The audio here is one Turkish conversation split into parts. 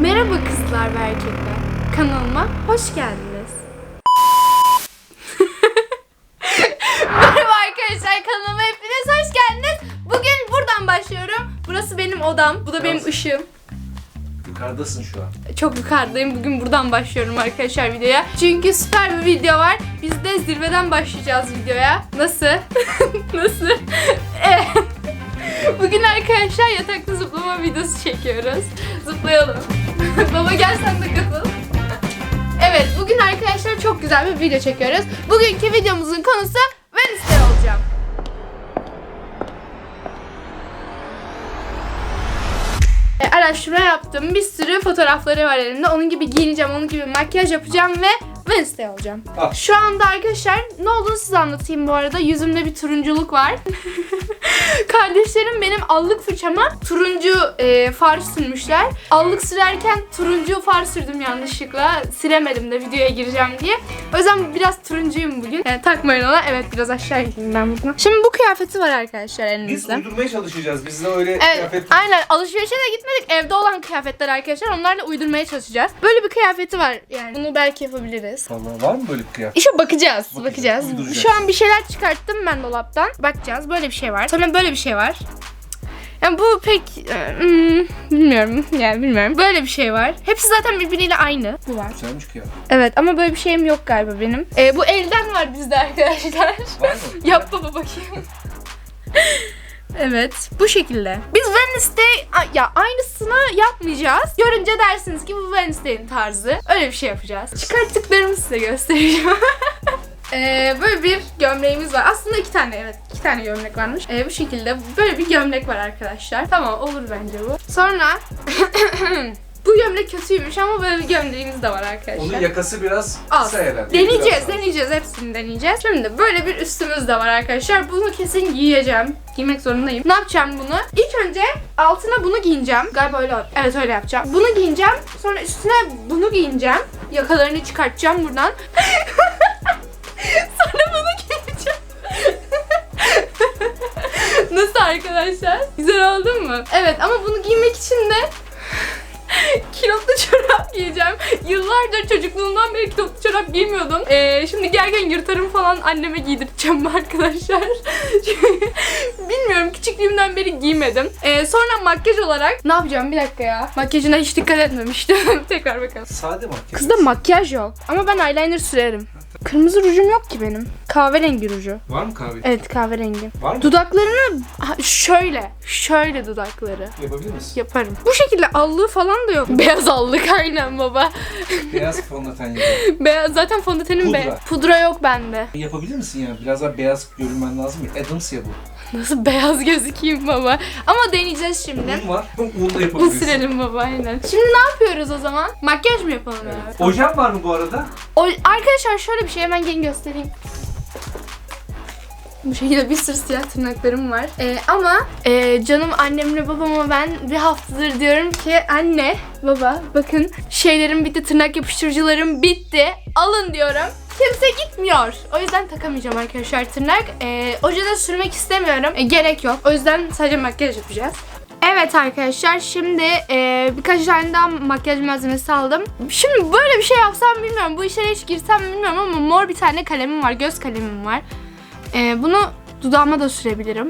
Merhaba kızlar ve erkekler. Kanalıma hoş geldiniz. Merhaba arkadaşlar kanalıma hepiniz hoş geldiniz. Bugün buradan başlıyorum. Burası benim odam. Bu da benim ışığım. Yukarıdasın şu an. Çok yukarıdayım. Bugün buradan başlıyorum arkadaşlar videoya. Çünkü süper bir video var. Biz de zirveden başlayacağız videoya. Nasıl? Nasıl? Evet. Bugün arkadaşlar yatakta zıplama videosu çekiyoruz. Zıplayalım. Baba gel sen de katıl. Evet bugün arkadaşlar çok güzel bir video çekiyoruz. Bugünkü videomuzun konusu Wednesday olacağım. E, araştırma yaptım. Bir sürü fotoğrafları var elimde. Onun gibi giyineceğim, onun gibi makyaj yapacağım ve Wednesday olacağım. Ah. Şu anda arkadaşlar ne olduğunu size anlatayım bu arada. Yüzümde bir turunculuk var. Kardeşlerim benim allık fırçama turuncu e, far sürmüşler. Allık sürerken turuncu far sürdüm yanlışlıkla. Silemedim de videoya gireceğim diye. O yüzden biraz turuncuyum bugün. Yani takmayın ona. Evet biraz aşağı gideyim ben buradan. Şimdi bu kıyafeti var arkadaşlar Biz elinizde. uydurmaya çalışacağız. Biz de öyle Evet, kıyafet... aynen. Alışverişe de gitmedik. Evde olan kıyafetler arkadaşlar. Onlarla uydurmaya çalışacağız. Böyle bir kıyafeti var. Yani bunu belki yapabiliriz. Vallahi var mı böyle bir kıyafet? İşte bakacağız, Bakacağız, bakacağız. Şu an bir şeyler çıkarttım ben dolaptan. Bakacağız. Böyle bir şey var. Sonra böyle bir şey var. Yani bu pek e, hmm, bilmiyorum yani bilmiyorum. Böyle bir şey var. Hepsi zaten birbiriyle aynı. Bu var. Güzelmiş kıyafet. Evet ama böyle bir şeyim yok galiba benim. E, bu elden var bizde arkadaşlar. Var mı? Yap baba bakayım. evet bu şekilde. Biz Wednesday ya aynısını yapmayacağız. Görünce dersiniz ki bu Wednesday'in tarzı. Öyle bir şey yapacağız. Çıkarttıklarımı size göstereceğim. Ee, böyle bir gömleğimiz var. Aslında iki tane evet. iki tane gömlek varmış. Ee, bu şekilde böyle bir gömlek var arkadaşlar. Tamam olur bence bu. Sonra bu gömlek kötüymüş ama böyle bir gömleğimiz de var arkadaşlar. Onun yakası biraz Az. herhalde. Deneyeceğiz, Biraz az. deneyeceğiz. Hepsini deneyeceğiz. Şimdi böyle bir üstümüz de var arkadaşlar. Bunu kesin giyeceğim. Giymek zorundayım. Ne yapacağım bunu? İlk önce altına bunu giyeceğim. Galiba öyle. Evet öyle yapacağım. Bunu giyeceğim. Sonra üstüne bunu giyeceğim. Yakalarını çıkartacağım buradan. Sonra bunu giyeceğim. Nasıl arkadaşlar? Güzel oldu mu? Evet ama bunu giymek için de kilotlu çorap giyeceğim. Yıllardır çocukluğumdan beri kilotlu çorap giymiyordum. Ee, şimdi gelgen yırtarım falan anneme giydireceğim arkadaşlar. Çünkü Bilmiyorum küçüklüğümden beri giymedim. Ee, sonra makyaj olarak ne yapacağım bir dakika ya. Makyajına hiç dikkat etmemiştim. Tekrar bakalım. Sade makyaj. Kızda makyaj yok ama ben eyeliner sürerim. Kırmızı rujum yok ki benim. Kahverengi ruju. Var mı kahve? Evet kahverengi. Var mı? Dudaklarını ha, şöyle, şöyle dudakları Yapabilir misin? yaparım. Bu şekilde allığı falan da yok. Beyaz allık aynen baba. Beyaz fondöten yapabilir. Beyaz zaten fondötenim be. Pudra. Pudra yok bende. yapabilir misin yani? Biraz daha beyaz görünmen lazım ya. Adams ya bu. Nasıl beyaz gözükeyim baba. Ama deneyeceğiz şimdi. Un var. Un da yapabilirsin. sürelim baba aynen. Şimdi ne yapıyoruz o zaman? Makyaj mı yapalım ya? Ojen var mı bu arada? O, arkadaşlar şöyle bir şey hemen gelin göstereyim. Bu şekilde bir sürü siyah tırnaklarım var. Ee, ama e, canım annemle babama ben bir haftadır diyorum ki anne, baba bakın şeylerim bitti, tırnak yapıştırıcılarım bitti. Alın diyorum. Kimse gitmiyor. O yüzden takamayacağım arkadaşlar tırnak. Ee, ojede sürmek istemiyorum. E, gerek yok. O yüzden sadece makyaj yapacağız. Evet arkadaşlar şimdi e, birkaç tane daha makyaj malzemesi aldım. Şimdi böyle bir şey yapsam bilmiyorum. Bu işlere hiç girsem bilmiyorum ama mor bir tane kalemim var. Göz kalemim var. E, bunu dudağıma da sürebilirim.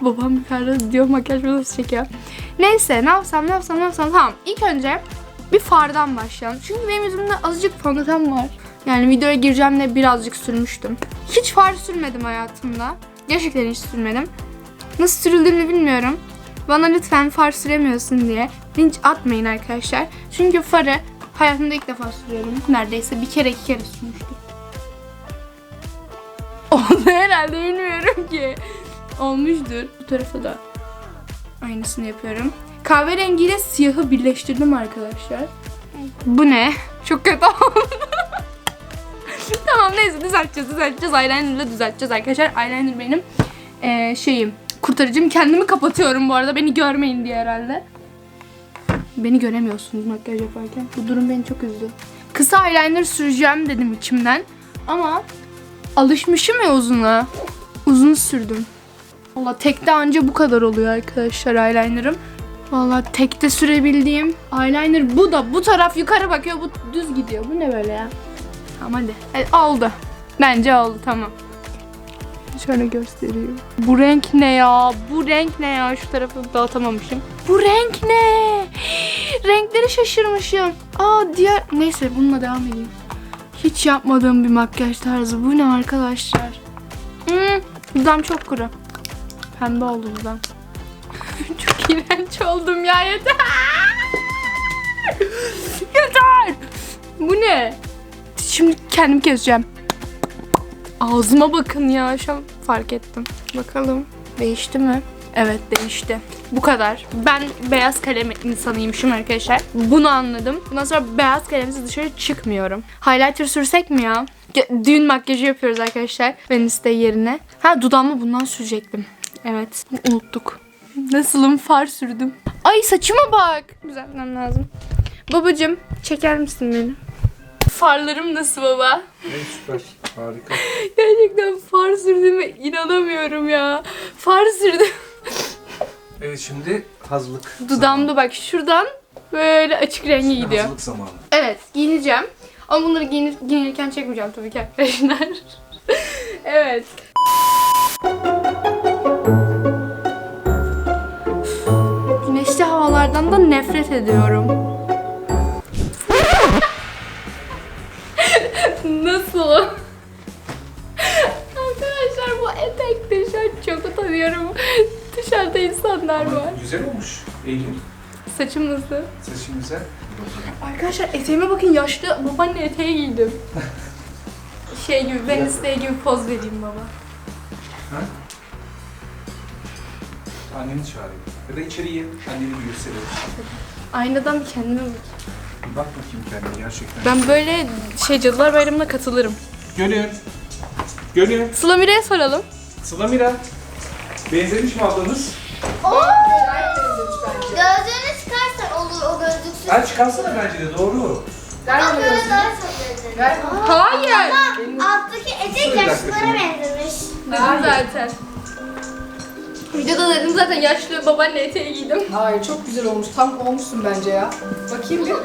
Babam yukarıda diyor makyaj videosu çekiyor. Neyse ne yapsam ne yapsam ne yapsam tamam. İlk önce bir fardan başlayalım. Çünkü benim yüzümde azıcık fondöten var. Yani videoya gireceğim de birazcık sürmüştüm. Hiç far sürmedim hayatımda. Gerçekten hiç sürmedim. Nasıl sürüldüğünü bilmiyorum. Bana lütfen far süremiyorsun diye linç atmayın arkadaşlar. Çünkü farı hayatımda ilk defa sürüyorum. Neredeyse bir kere iki kere sürmüştüm. Oldu herhalde bilmiyorum ki. Olmuştur. Bu tarafa da aynısını yapıyorum. Kahverengiyle siyahı birleştirdim arkadaşlar. Bu ne? Çok kötü oldu. tamam neyse düzelteceğiz düzelteceğiz. Eyeliner'la düzelteceğiz arkadaşlar. Eyeliner benim eee, şeyim. Kurtarıcım kendimi kapatıyorum bu arada. Beni görmeyin diye herhalde. Beni göremiyorsunuz makyaj yaparken. Bu durum beni çok üzdü. Kısa eyeliner süreceğim dedim içimden. Ama alışmışım ya uzuna. Uzun sürdüm. Valla tekte anca bu kadar oluyor arkadaşlar eyelinerım. Vallahi tekte sürebildiğim eyeliner bu da. Bu taraf yukarı bakıyor, bu düz gidiyor. Bu ne böyle ya? Tamam hadi. hadi oldu. Bence oldu tamam. Şöyle göstereyim. Bu renk ne ya? Bu renk ne ya? Şu tarafı dağıtamamışım. Bu renk ne? Renkleri şaşırmışım. Aa diğer... Neyse bununla devam edeyim. Hiç yapmadığım bir makyaj tarzı. Bu ne arkadaşlar? Hmm, dudam çok kuru. Pembe oldu dudam. çok iğrenç oldum ya yeter. yeter. Bu ne? Şimdi kendim keseceğim. Ağzıma bakın ya. Şu an fark ettim. Bakalım. Değişti mi? Evet değişti. Bu kadar. Ben beyaz kalem insanıymışım arkadaşlar. Bunu anladım. Bundan sonra beyaz kalemsiz dışarı çıkmıyorum. Highlighter sürsek mi ya? Düğün makyajı yapıyoruz arkadaşlar. Wednesday yerine. Ha dudağıma bundan sürecektim. Evet. Unuttuk. Nasılım? Far sürdüm. Ay saçıma bak. Düzeltmem lazım. Babacım çeker misin beni? Farlarım nasıl baba? Evet süper. Harika. Gerçekten far sürdüğüme inanamıyorum ya. Far sürdüm. Evet şimdi hazırlık. Dudamda bak şuradan böyle açık rengi gidiyor. Hazırlık zamanı. Evet giyineceğim. Ama bunları giyinir, giyinirken çekmeyeceğim tabii ki arkadaşlar. evet. Güneşli havalardan da nefret ediyorum. Nasıl? Utanıyorum. Dışarıda insanlar var. Güzel olmuş. Eylül. Saçım nasıl? Saçın güzel. Arkadaşlar eteğime bakın yaşlı babaanne eteği giydim. Şey gibi Wednesday gibi poz vereyim baba. Ha? Anneni çağırayım. Ya da içeriye anneni bir gösterelim. Aynadan bir kendime bak. Bir bak bakayım kendine gerçekten. Ben böyle şey Cadılar Bayramı'na katılırım. Gönül. Gönül. Sıla Mire'ye soralım. Sıla Mira. Benzemiş mi ablanız? Gözlüğünü çıkarsan olur o gözlüksüz. Ha çıkarsana bence de doğru. Bak böyle daha çok benzer. Hayır. Alttaki etek yaşlılara benzemiş. Dedim zaten. Videoda dedim zaten yaşlı babaanne eteği giydim. Hayır çok güzel olmuş. Tam olmuşsun bence ya. Bakayım bir.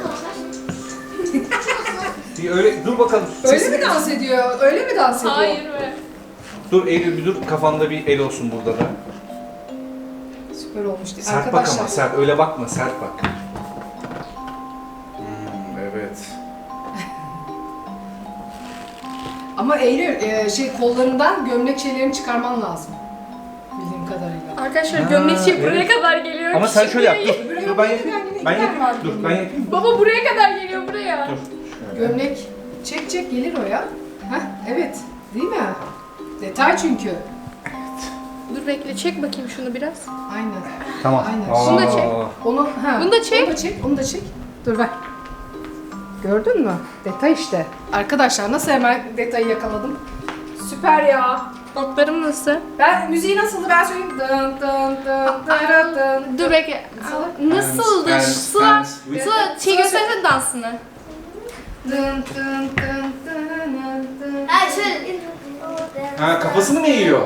Bir öyle dur bakalım. Öyle mi dans ediyor? Öyle mi dans ediyor? Hayır be. Dur Eylül bir dur kafanda bir el olsun burada da. Süper olmuş. Sert bak ama sert öyle bakma sert bak. Hmm, evet. Ama Eylül e, şey kollarından gömlek şeylerini çıkarman lazım. Bildiğim kadarıyla. Arkadaşlar Ha, gömlek şey buraya evet. kadar geliyor. Ama sen şöyle yap Şimdi- dur. Öbürü Dur ben bir yapayım. Ben yapayım. var Dur ben yapayım. Baba buraya kadar geliyor buraya. Dur. Şöyle. Gömlek. Çek çek gelir o ya. Heh, evet. Değil mi? Detay çünkü. Dur bekle çek bakayım şunu biraz. Aynen. Tamam. Aynen. Şunu da çek. Onu, ha, Bunu da çek. Onu da çek. Onu da çek. Dur bak. Gördün mü? Detay işte. Arkadaşlar nasıl hemen detayı yakaladım? Süper ya. Notlarım nasıl? Ben müziği nasıldı ben söyleyeyim. Dın dın dın dın dın. Dur bekle. Nasıldı? Sıla, Sıla şey göstersene dansını. Dın dın dın dın dın. Ha şöyle. Ha kafasını mı eğiyor?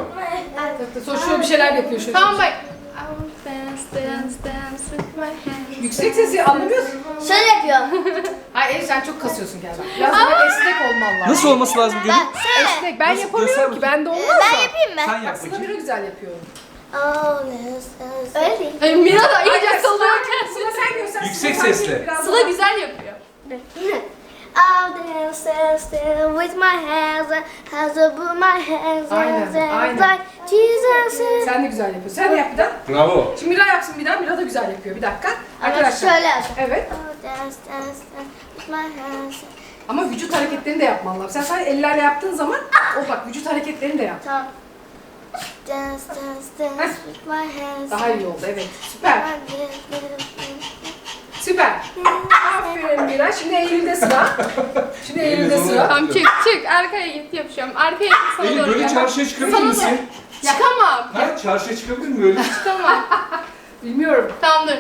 Sonra şöyle bir şeyler yapıyor şöyle. Tamam bak. I will dance, dance, dance with my hands. Yüksek sesi anlamıyorsun. Şöyle yapıyor. Hayır Elif sen çok kasıyorsun galiba. Biraz daha esnek olman lazım. Nasıl olması lazım Gönül? Ben şöyle. Esnek. Ben Nasıl? yapamıyorum ki. Ben de olmaz Ben da. yapayım mı? Sen yap Aslında bakayım. bir güzel yapıyorum. Öyle değil. Ay Mira da iyice Aynen, salıyorken. Sıla sen göster. Yüksek Sıla sen sesle. biraz Sıla daha- güzel yapıyor. I'll dance, dance, dance with my hands, hands above my hands, Aynen, hands, hands aynen. like Jesus. Sen de güzel yapıyorsun. Sen de yap bir daha. Bravo. Şimdi Mira yapsın bir daha. Mira da güzel yapıyor. Bir dakika. Arkadaşlar. şöyle yapacağım. Evet. Oh, dance, dance, dance with my hands. Ama vücut hareketlerini de yapman lazım. Sen sadece ellerle yaptığın zaman o bak vücut hareketlerini de yap. Tamam. Dance, dance, dance with my hands. Daha iyi oldu evet. Süper. Süper. Aferin Mira. Şimdi Eylül'de sıra. Şimdi Eylül'de Eylül sıra. Tamam çık çık arkaya git yapacağım. Arkaya git sana Eylül doğru böyle gel. çarşıya çıkabilir Sana misin? Çıkamam. Ha çarşıya çıkabilir mi böyle? Çıkamam. Bilmiyorum. tamam dur.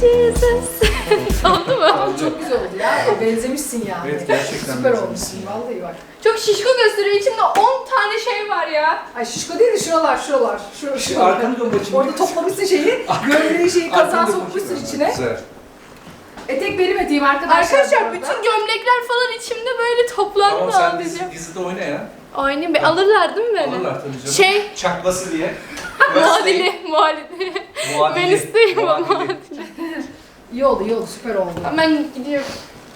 Jesus. Oldu mu? Ama çok güzel oldu ya. Benzemişsin yani. Evet, gerçekten Süper benzemişsin olmuşsun ya. vallahi bak. Çok şişko gösteriyor. İçimde 10 tane şey var ya. Ay şişko değil de şuralar şuralar. Şur şuralar. Arkanı dön bakayım. Orada toplamışsın şeyi. Gömleği şeyi Arkanı kazağı dön sokmuşsun bakayım. içine. Güzel. Etek benim eteğim arkadaşlar. bu Arkadaşlar arada. bütün gömlekler falan içimde böyle toplandı Tamam sen sadece. dizi, dizide oyna ya. Oynayayım be. Alırlar değil mi beni? Alırlar tabii canım. Şey, Çaklası diye. muadili, muadili. Muadili. Ben isteyeyim ama Muadili. İyi oldu iyi oldu süper oldu. Ben gidiyorum.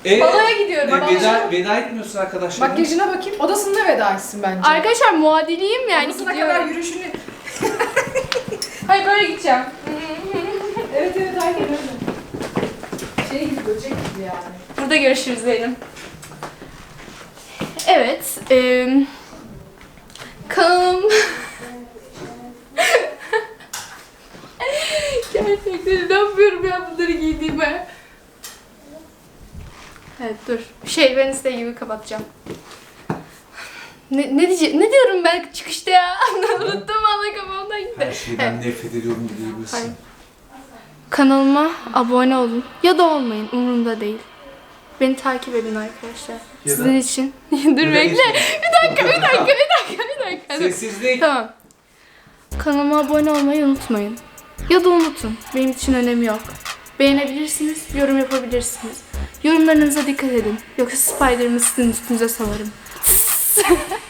E, Baloya gidiyorum. e, veda, veda etmiyorsun arkadaşlar. Makyajına bakayım. Odasında veda etsin bence. Arkadaşlar muadiliyim yani Odasına gidiyorum. kadar yürüyüşünü. Hayır böyle gideceğim. Evet evet aynen öyle. Şey gibi böcek gibi yani. Burada görüşürüz Zeynep. Evet. E, kanım. Gerçekten ne yapıyorum ya bunları giydiğime. Evet dur. Şey ben iste gibi kapatacağım. Ne, ne diyeceğim? Ne diyorum ben çıkışta ya? Unuttum valla kafamdan gitti. Her şeyden nefret ediyorum diyebilirsin. Hayır. Kanalıma abone olun. Ya da olmayın. Umurumda değil. Beni takip edin arkadaşlar. Ya da- Sizin için. Dur da bekle. Bir dakika, bir dakika, bir dakika, bir dakika. Sessizlik. Tamam. Kanalıma abone olmayı unutmayın. Ya da unutun. Benim için önemi yok. Beğenebilirsiniz, yorum yapabilirsiniz. Yorumlarınıza dikkat edin. Yoksa Spider'ımı sizin üstünüze salarım.